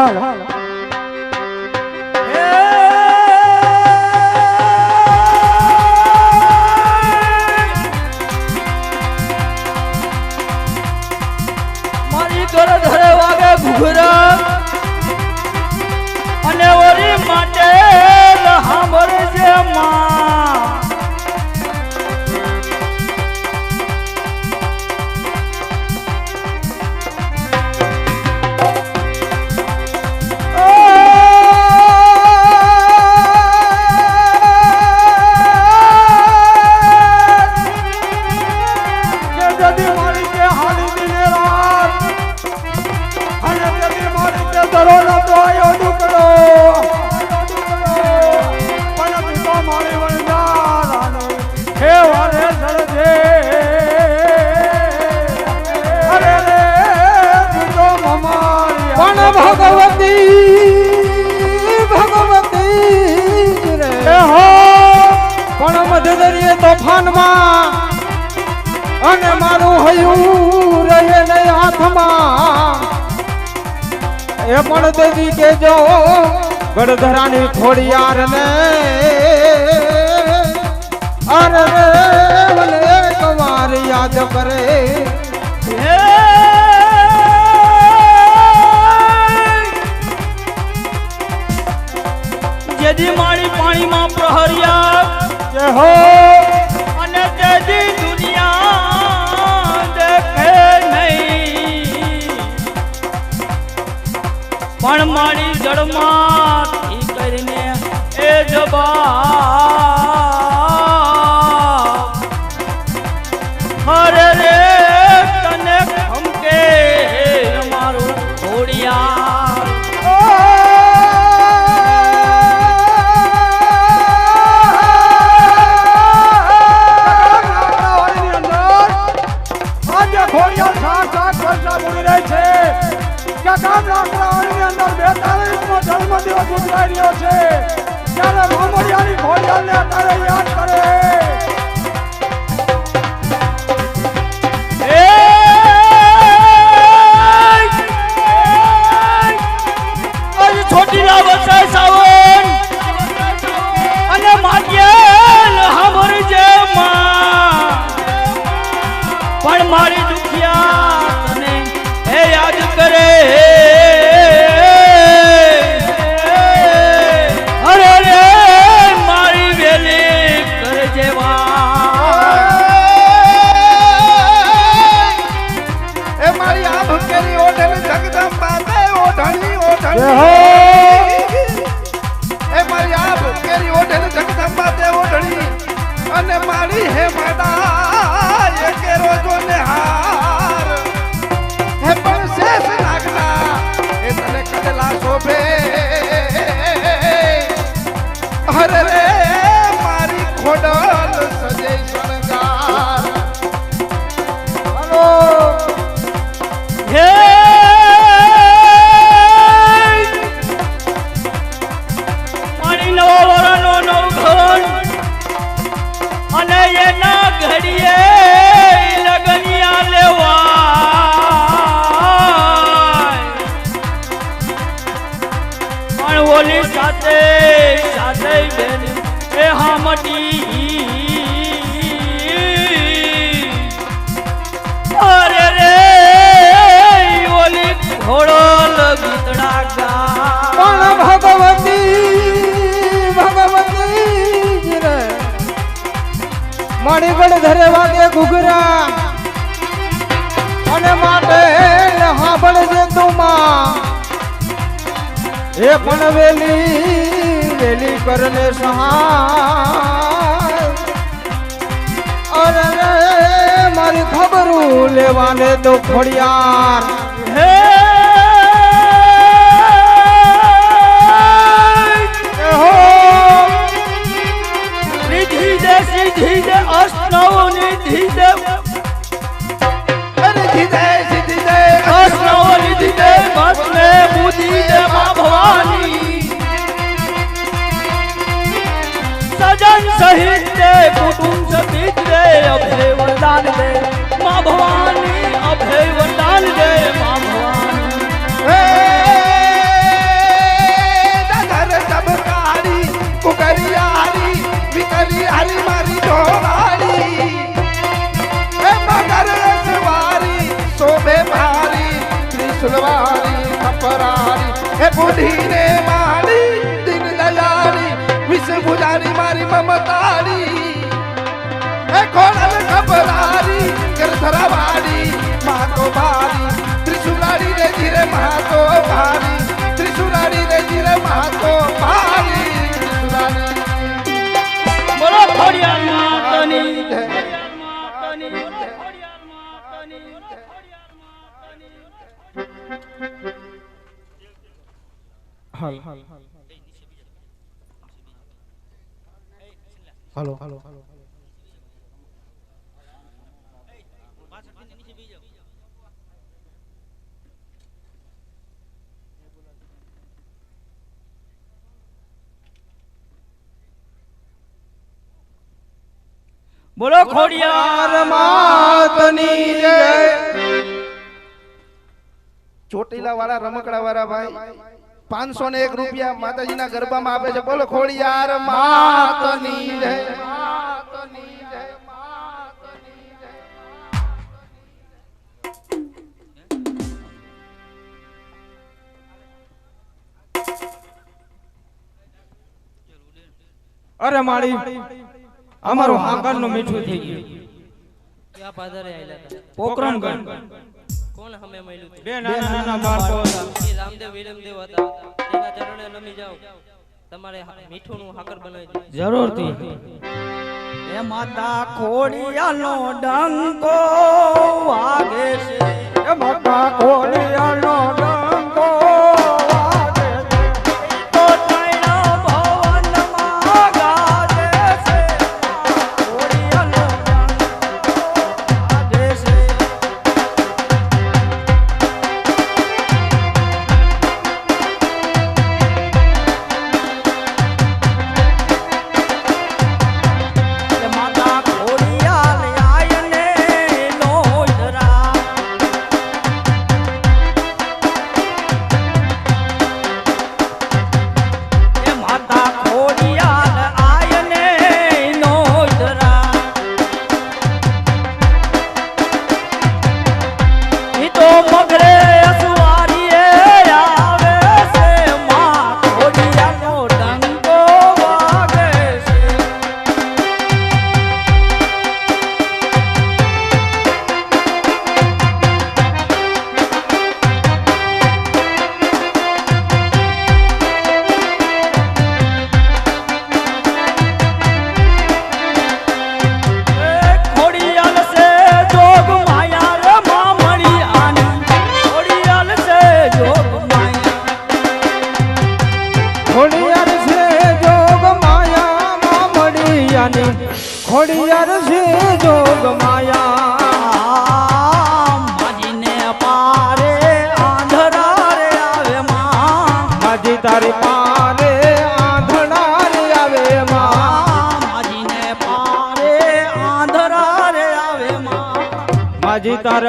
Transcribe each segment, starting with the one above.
હળ હળ ધરે ધરે વાગે ઘુઘરા. અને ઓરી માટે સાંભળે છે માં દરિયે તોફાનમાં અને મારું હયું રહે નહીં હાથમાં. એ પણ દેવી કેજો ગડધરાની ખોડિયાર ને અરે કવાર યાદ કરે. જેદી માણી પાણીમાં પ્રહરિયા જય હો અને તેજી દુનિયા દેખે નહીં. પણ મારી જડમાં કરીને એ જબા એ પણ વેલી વેલી કરને સહાય. અરે મારી ખબરું લેવાને તો ખોડિયાર. હે! સીધી દે સીધી દે અષ્ટવ નિધિ દે. રાની સજન સહિત રે કુટુંબ સહિત રે અભય વરદાન દે માં ભવાની અભય વરદાન દે માં ભવાની ઓઢીને મારી દિન દયાળી વિષ ભુજારી મારી મમતારી એ ખોડલ ખબરારી કરધરાવાડી માતો ભારી ત્રિશુલાડી રે ધીરે માતો ભારી ત્રિશુલાડી રે ધીરે માતો ભારી. બોલો ખોડિયાર માતાની. જય. ખોડિયાર ખોડિયાર માતાની હલો. હલો. બોલો ખોડિયાર માતની જય. ચોટીલા વાળા રમકડા વાળા ભાઈ. પાંચસો ને એક રૂપિયા માતાજીના ગરબામાં આપે છે. બોલો ખોડિયાર માતની જય અરે માળી અમારું હાકરનું મીઠું થઈ ગયું. પોકરણ? પોકરણગઢ કોણ હમે મળ્યું હતું? બે નાના નાના બાળકો હતા. એ રામદેવ વિરમદેવ હતા. તેના ચરણે નમી જાઓ. તમારે મીઠું નું હાકર બનાવી દે જરૂરથી. એ માતા ખોડિયાનો ડંકો વાગે છે. એ માતા કોળિયાનો ડંકો તારી પારે આંધળા રે આવે માં. માજીને પારે આંધળા રે આવે માજી તાર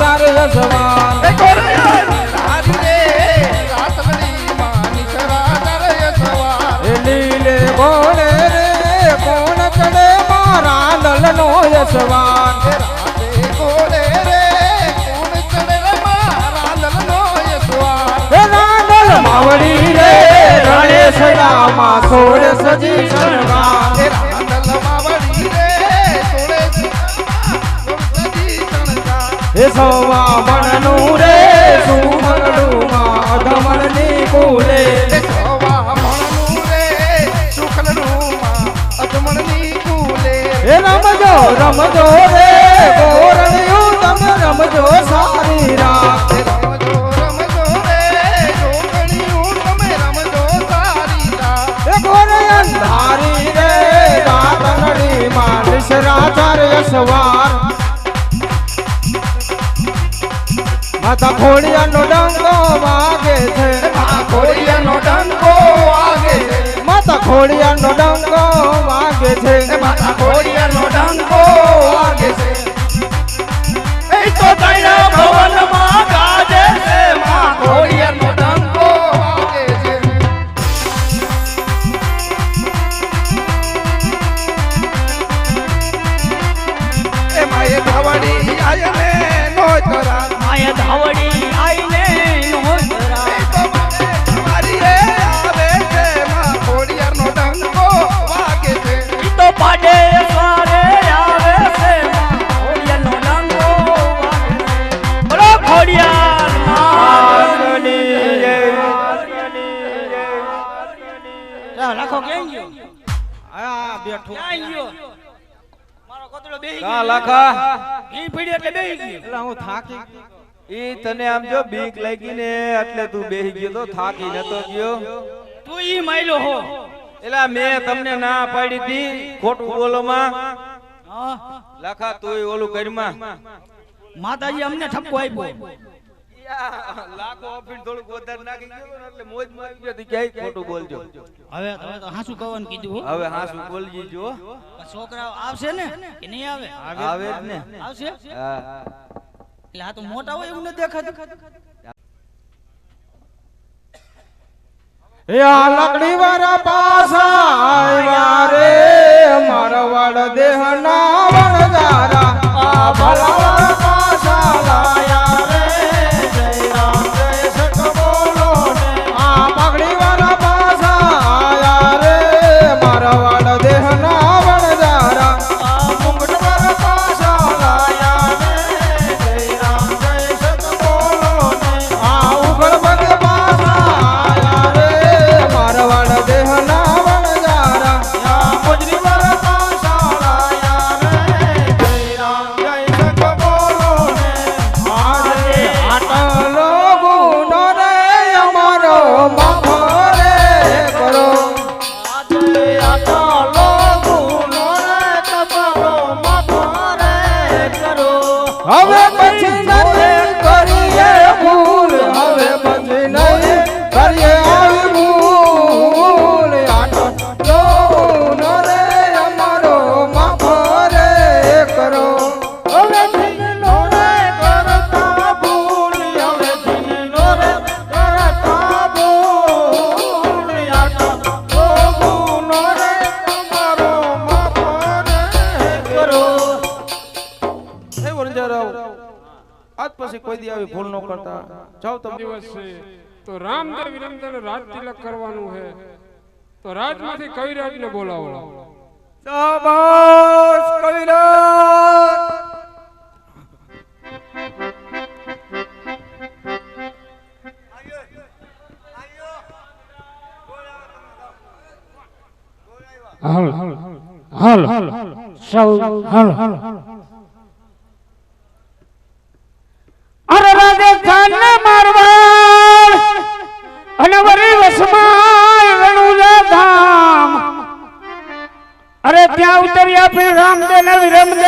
દરય સવાર એ લીલે ઘોડે રે કોણ કોડે મારા યસવાર એ રાંદલ માવડી રે રણેશયામાં સોળ સજી શણગાર. એ સવા મણનું રે સુમરડું માં, અધમણની કુલે. એ સવા મણનું રે એ રમજો રમજો રે માતા ખોડિયાનો ડંકો વાગે છે. આ કોરિયાનો ડંકો વાગે છે. માતા ખોડિયાનો ડંકો વાગે છે. માતા કોરિયાનો ડંકો ઈ પડી એટલે બેહી ગયો? એટલે હું થાકી ઈ તને આમ જો બીક લાગી ને એટલે તું બેહી ગયો તો થાકી નતો ગયો. તું ઈ માયલો હો. એટલે મેં તમને ના પાડી હતી ખોટું બોલોમાં હા. લખા તું ઓલું કરીમાં માતાજી અમને ઠપકો આપ્યો. લાખો ઓફીન થોડુંક વધારે નાખી ગયો એટલે મોજમાં ગયો ક્યાંય ખોટું બોલજો. હવે હવે તો હાસુ કહેવાનું કીધું હવે હા બોલજી જો. છોકરા આવશે ને કે નહીં આવે? આવે જ ને. આવશે? હા. એટલે આ તો મોટા હોય એવું નથી દેખાતું. એ આ લકડી વાળા હવે પછી નહીં કરતા જાઓ તમે દિવસ છે તો રામદેવ વિરમદેવ રાજ તિલક કરવાનું છે તો રાજમાંથી કવિરાજને બોલાવો શાબાશ કવિરાજ હાલ હાલ સૌ હાલ અરે ઉતર્યા પી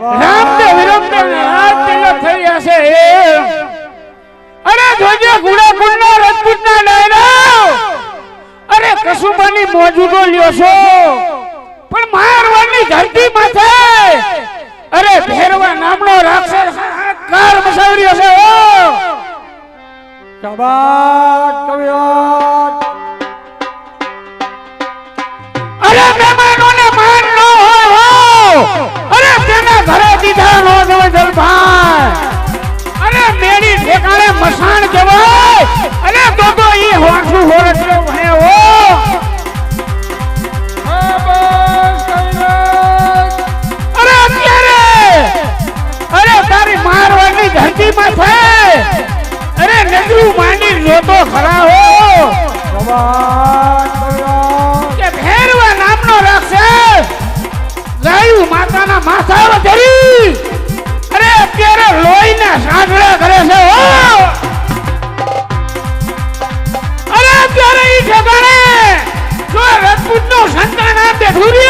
રામદેવ વિરમદેવ હાથ તિલક થઈ હશે અરે જોજે ગુડા કુંડના રાજપૂતના અરે કસુબાની મોજૂદો લ્યો છો. પણ મારવાની ધરતી માથે. અરે ભેરવા નામનો રાક્ષસ કાર મસાવર્યો છે ઓ દીધા નો જવે જલભાઈ અરે મેરી ઠેકાણે મસાણ જવાય. અરે તો તો ઈ હોઠું હોરસ હે. ઓ અરે અત્યારે! અરે તારી મારવાની ધરતી માથે અરે નજરું માંડી જોતો ખરા હો. શાબાશ સાંકળા કરે છે અરે અત્યારે ઈ ઠેકાણે જો રાજપૂતનો સંતાન આ બેઠું રે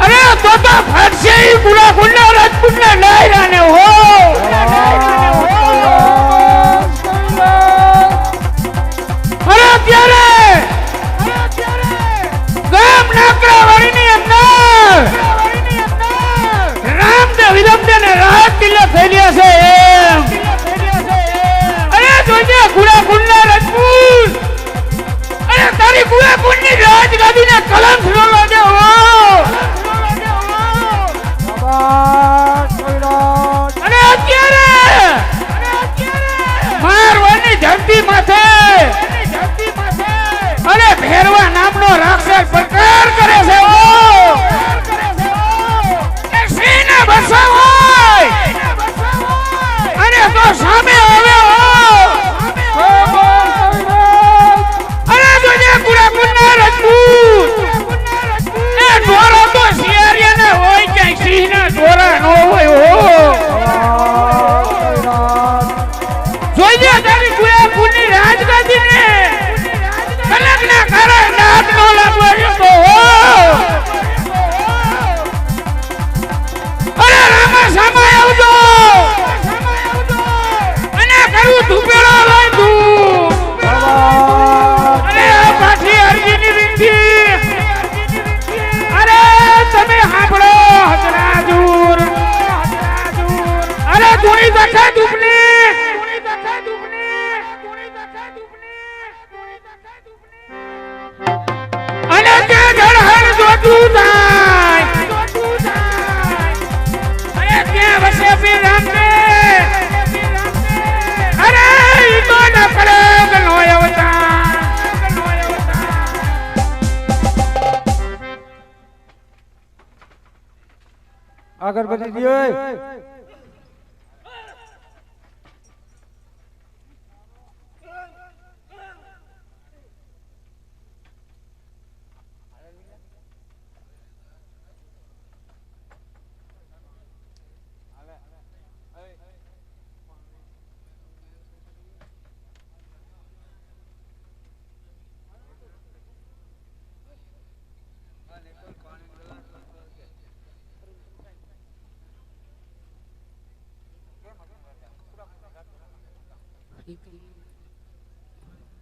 અરે તો તો ફાટશે ઈ ગુડા ગુંડા રાજપૂતના ડાયરાને હો ડાયરાને હો! અરે અત્યારે અંદર રામદેવ વિરમદેવ ને રાહત કિલ્લો ફેલ્યા છે. ગુડા ગુંડા રાજપૂત! અરે તારી ગુડા ગુંડની રાજગાદીને કલંક ન લાગે હો!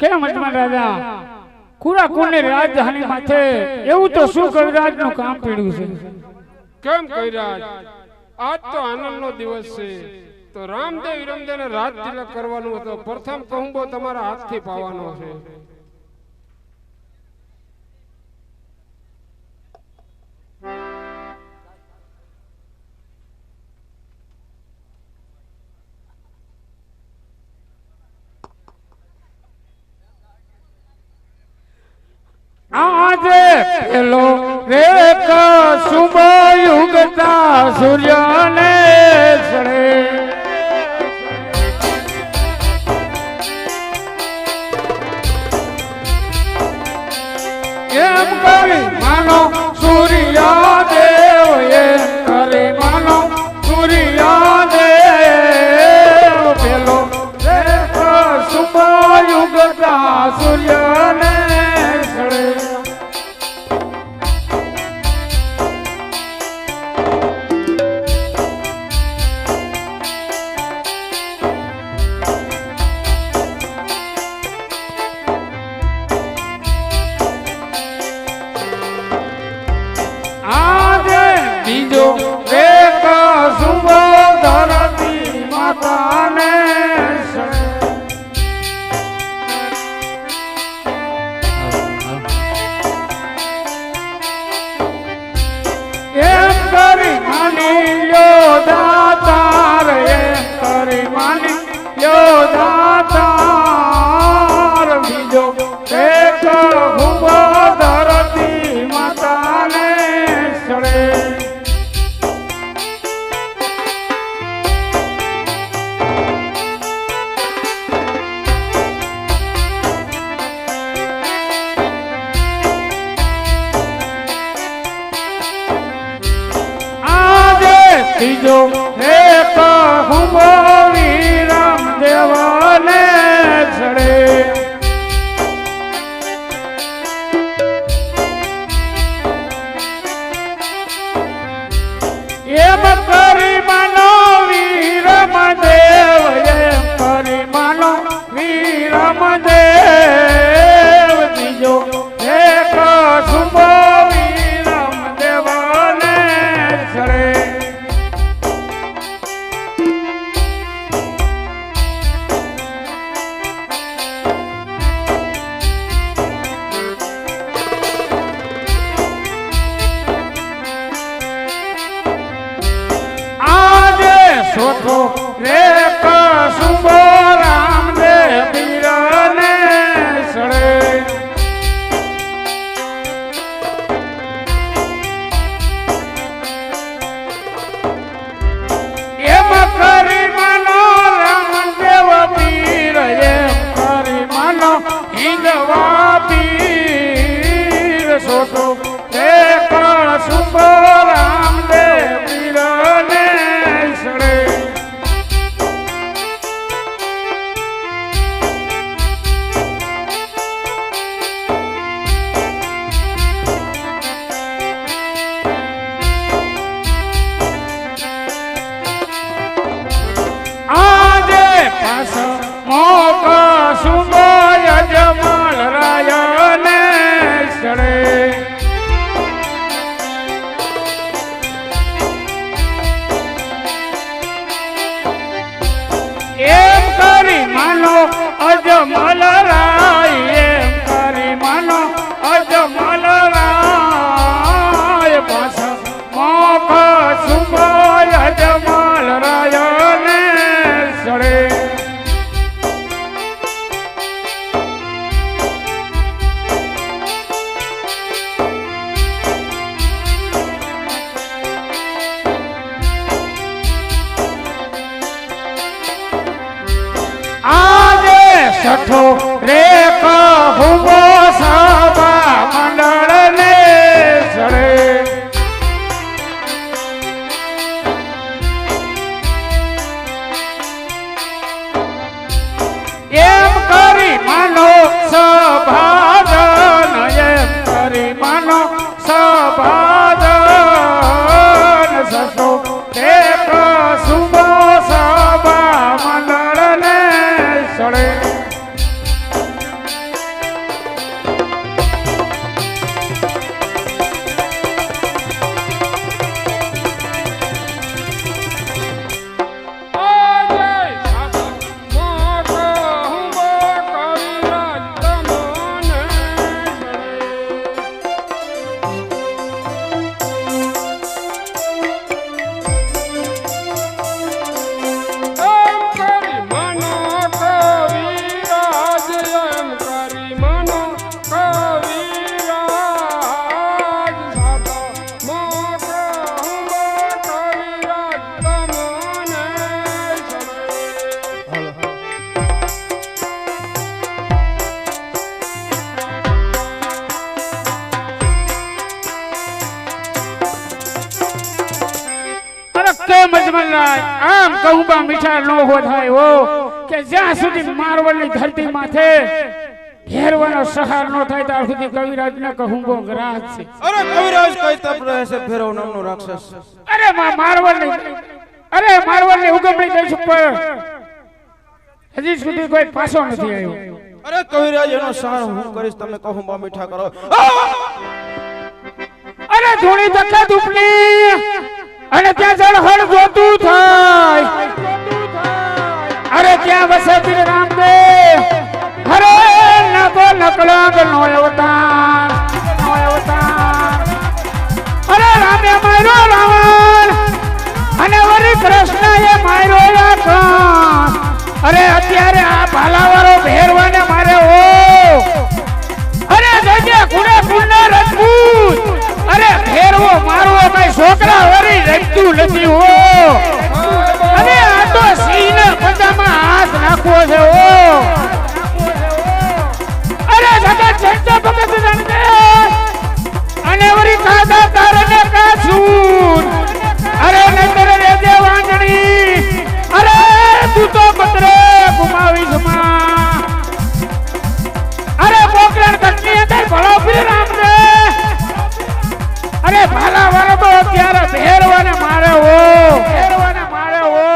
કેમ અજમાન રાજા? કુરા કોને રાજધાની માથે એવું તો શું કવિરાજનું કામ પીડ્યું છે? કેમ કૈરાજ આજ તો આનંદનો દિવસ છે. તો રામદેવ વિરમદેવને રાત તિલક કરવાનું હતો. પ્રથમ કહુંબો તમારા હાથથી પાવાનો છે. પેલો રે શુભ યુગતા સૂર્યને સડે મજમલરાય આમ કહુબા મીઠા નો હો થાય હો કે જ્યાં સુધી મારવલની ધરતી માથે ઘેરવાનો સહાર નો થાય ત્યાં સુધી કવિરાજ ને કહુંબો ગ્રાસ છે. અરે કવિરાજ કઈ તપ રહે છે ફેરવ નામનો રાક્ષસ. અરે માં મારવલની અરે મારવલની ઉગમણી દેશ ઉપર હજી સુધી કોઈ પાછો નથી આવ્યો. અરે કવિરાજ એનો સહાર હું કરીશ તમે કહુંબા મીઠા કરો. અરે ધૂણી ધક્કા ધૂપની. અને ત્યાં જળહળ ગોતું થાય. અરે ત્યાં વસે પીર રામદેવ. હરે નકો નકળંગ નો અવતાર. અરે રામે મારો રાવણ. અને વળી કૃષ્ણએ માર્યો રાવણ અરે અત્યારે આ ભાલાવાળો ભેરવાને મારે ઓ અરે જજે કુણે કુંડે રજપૂત અરે ફેરવો, મારવો કઈ છોકરા વરી રજતું નથી, હો. અને આ તો સિંહને પંજામાં હાથ નાખવો છે ઓ અરે જગત જંતો ભગત જણને અને વરી કાદા તારને કાછું અરે નતર રે દેવાંજણી અરે તું તો પત્રે ગુમાવીશમાં ભાલા વાળો તો અત્યારે ભેરવાને મારે હો ભેરવાને મારે હો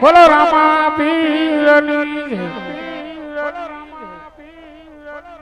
બોલો રામા પીરની.